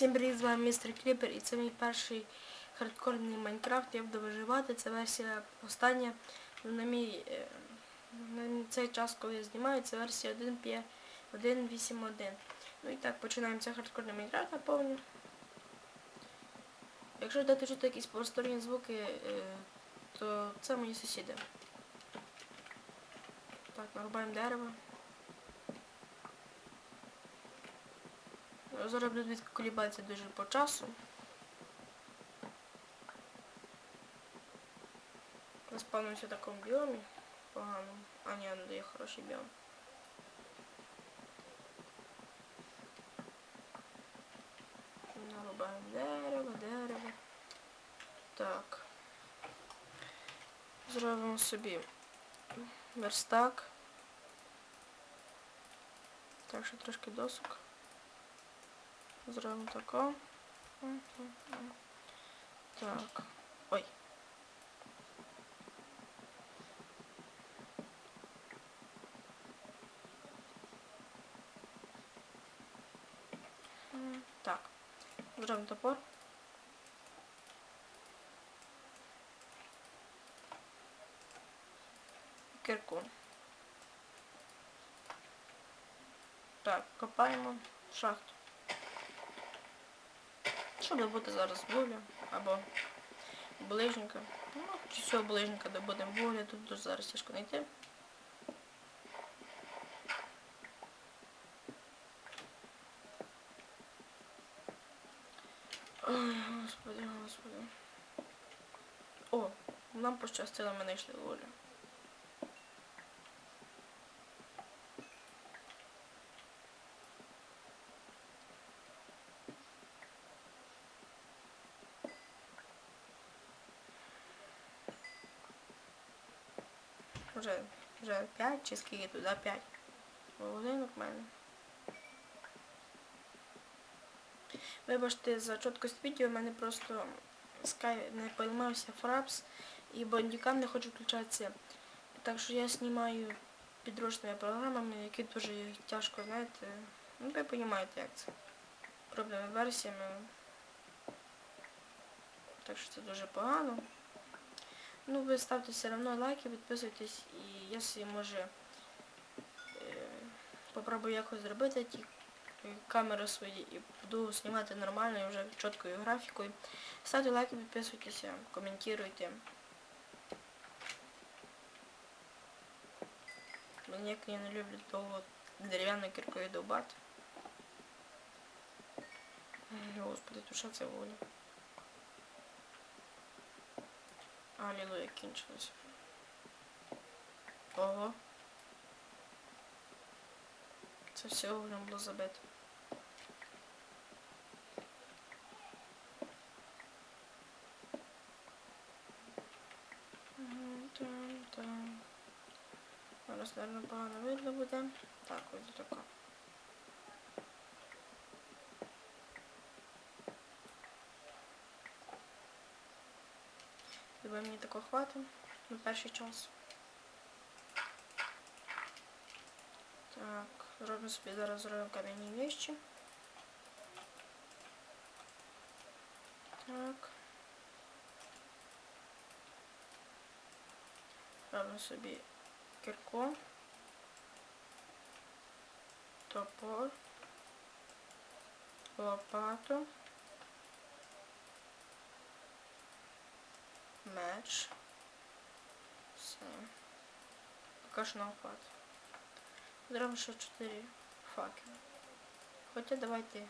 Всім привіт, з вами містер Кліпер і це мій перший хардкорний Майнкрафт. Я буду виживати. Це версія остання. На мій е, на цей час, коли я знімаю, це версія 1.1.8.1. Ну і так, починаємо цей хардкорний Майнкрафт наповню. Якщо дати чути якісь посторонні звуки, е, то це мої сусіди. Так, нарубаємо дерево. Зараз будуть відколібатися дуже по часу. Заспавнився в такому біомі поганому. А ні, не дає хороший біом. Нарубаємо дерево, дерево. Так. Зробимо собі верстак. Так, ще трошки досок. Зробимо тако. Так. Ой. Так. Зробимо топор. Кирку. Так, копаємо шахту. Щоб бути зараз вугля або ближника. Ну, чи цього ближника добудемо вугля, тут дуже зараз тяжко знайти. Господи, господи. О, нам пощастило, ми знайшли вугля. Вже, вже 5 чи скільки туди 5. Волинок в мене. Вибачте за чіткость відео, в мене просто Sky не поймався фрапс і бандікам не хоче включатися. Так що я знімаю підручними програмами, які дуже тяжко, знаєте. Ну ви розумієте, як це. Проблеми версіями. Так що це дуже погано. Ну, ви ставте все одно лайки, підписуйтесь і я собі може е, попробую якось зробити ті камери свої і буду знімати нормально вже чіткою графікою. Ставте лайки, підписуйтеся, коментуйте. Мені як не люблю довго дерев'яною кіркою довбати. Господи, душа це воля. Алілуя кінчилось. Ого. Це все воно було забито. Зараз, наверное, погано видно буде. Так, ось тако. Думаю, мені такого хватить на перший час. Так, робимо собі зараз зробимо кам'яні вещі. Так. Робимо собі кірку. Топор. Лопату. Меч. Все. Поки що нам хватить. Зробимо ще 4 факела. Хоча давайте.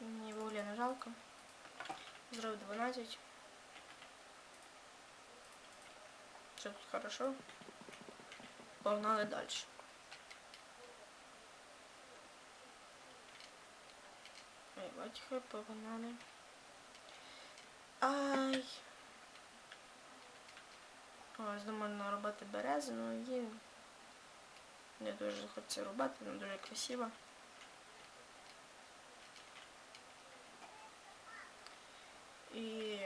Мені вугля не жалко. Зробив 12. Все тут хорошо. Погнали далі. Ой, батька, погнали. Ай. Ось думаю нарубати берези, але її не дуже хочеться рубати, вона дуже красива. І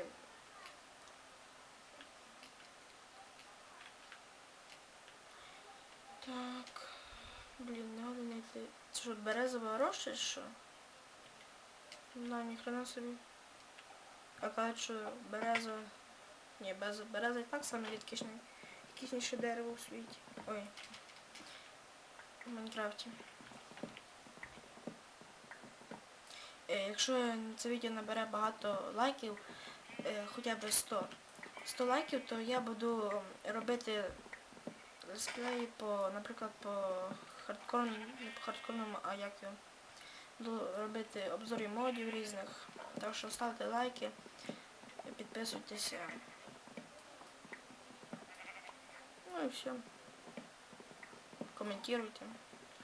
так, блін, не знайти. Це що, березова роща чи що? Да, ніхрена собі. А кажуть, що береза. Ні, без береза так саме рідкісне, рідкісніше дерево у світі. Ой. В Майнкрафті. Е, якщо це відео набере багато лайків, е, хоча б 100, 100 лайків, то я буду робити летсплеї по, наприклад, по хардкорному, не по хардкорному, а як його. Буду робити обзори модів різних. Так що ставте лайки, підписуйтеся. Ну і все. Коментуйте,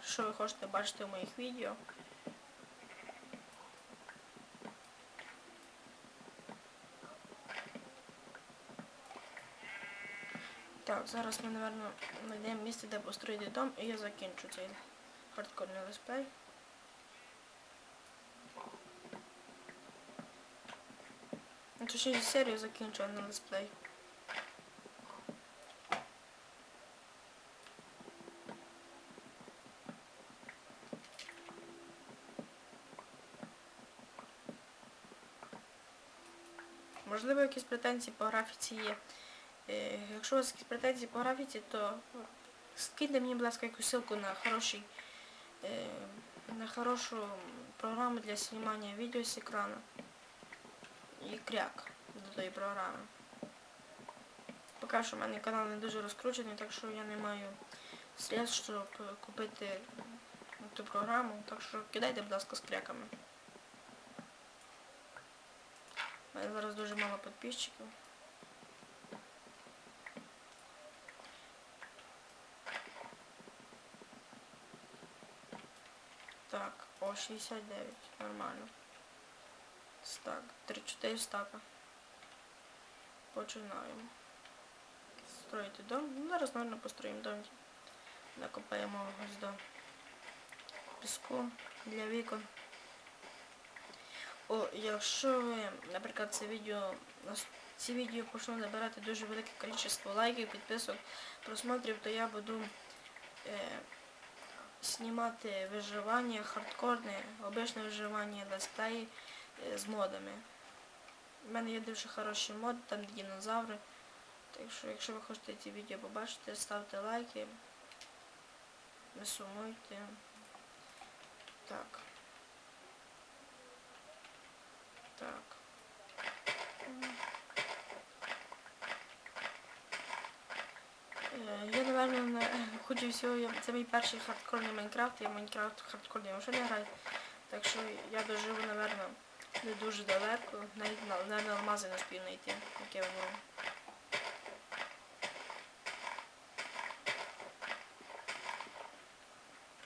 що ви хочете бачити в моїх відео. Так, зараз ми, напевно, знайдемо місце, де построїти дом, і я закінчу цей хардкорний летсплей. Ну, Точніше серію закінчу, а не. Можливо, якісь претензії по графіці є. Е, Якщо у вас якісь претензії по графіці, то скиньте мені, будь ласка, якусь ссылку на хороший, е, на хорошу програму для знімання відео з екрану. І кряк до тої програми. Поки що в мене канал не дуже розкручений, так що я не маю средств, щоб купити ту програму. Так що кидайте, будь ласка, з кряками. У мене зараз дуже мало підписчиків. Так, о, 69, нормально. Стак, 3-4 стака. Починаємо. Строїти дом. Ну, зараз, мабуть, построїмо дом. Накопаємо ось до піску для вікон. О, якщо ви, наприклад, це відео, ці відео почну набирати дуже велике кількість лайків, підписок, просмотрів, то я буду е, знімати виживання, хардкорне, обичне виживання, летсплеї е, з модами. У мене є дуже хороший мод, там динозаври. Так що, якщо ви хочете ці відео побачити, ставте лайки, не сумуйте. Так. Так. Е, Я, не хочу всього, я- це мій перший хардкорний Майнкрафт, я Майнкрафт хардкорний вже не граю. Так що я доживу, напевно, не дуже далеко, навіть на, навіть алмази не спів знайти, яке в ньому.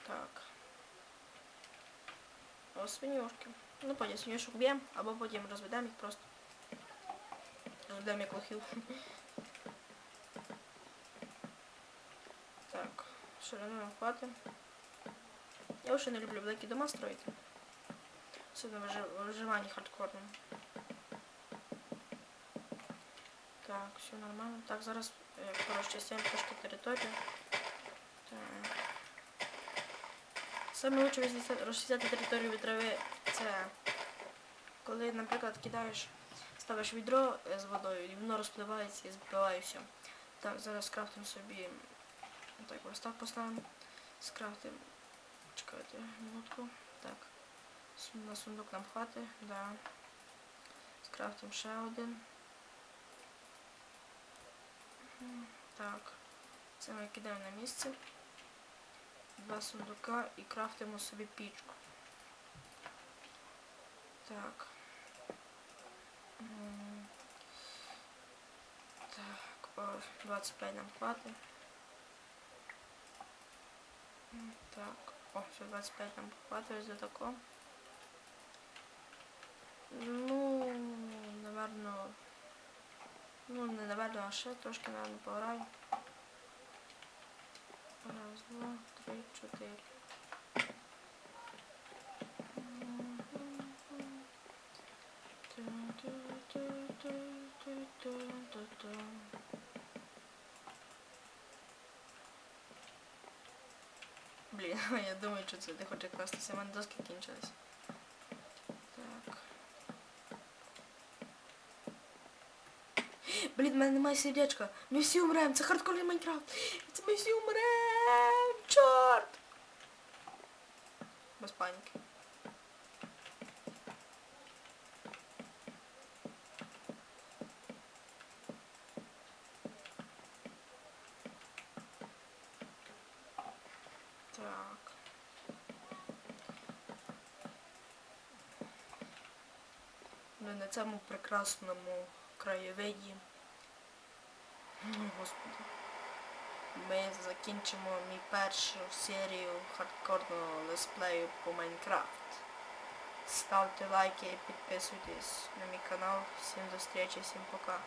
Так. О, свинюшки. Ну, потім свинюшок б'ємо, або потім розведемо їх просто. Розведемо як лохів. Так, ширину хватить. Я вже не люблю великі дома строїти. Особливо вижи- виживання хардкорному. Так, все нормально. Так, зараз е, порозчистимо трошки територію. Так. Саме лучше розчистити територію від трави це коли, наприклад, кидаєш, ставиш відро е, з водою і воно розпливається і збиває все. Так, зараз скрафтимо собі. Так, ось так поставимо. Скрафтимо. Чекайте минутку. Так. На сундук нам хватить, да. Скрафтимо ще один. Так. Це ми кидаємо на місце. Два сундука і крафтимо собі пічку. Так. Так, 25 нам хватить. М, Так, о, все 25 нам хватить за тако. Ну, наверно, ну, не наверно, а ще трошки, наверно, пограю. Раз, два, три, чотири. що... Блін, я думаю, что це не хоче кластися, У мене доски кінчились. Так. Блін, в мене немає сердечка. Ми всі умремо. Це хардкорний Майнкрафт. Це ми всі умремо. Чорт! Без паніки. Ну, на цьому прекрасному краєвиді. Господи. Ми закінчимо мій першу серію хардкорного летсплею по Майнкрафт. Ставте лайки і підписуйтесь на мій канал. Всім до зустрічі, всім пока.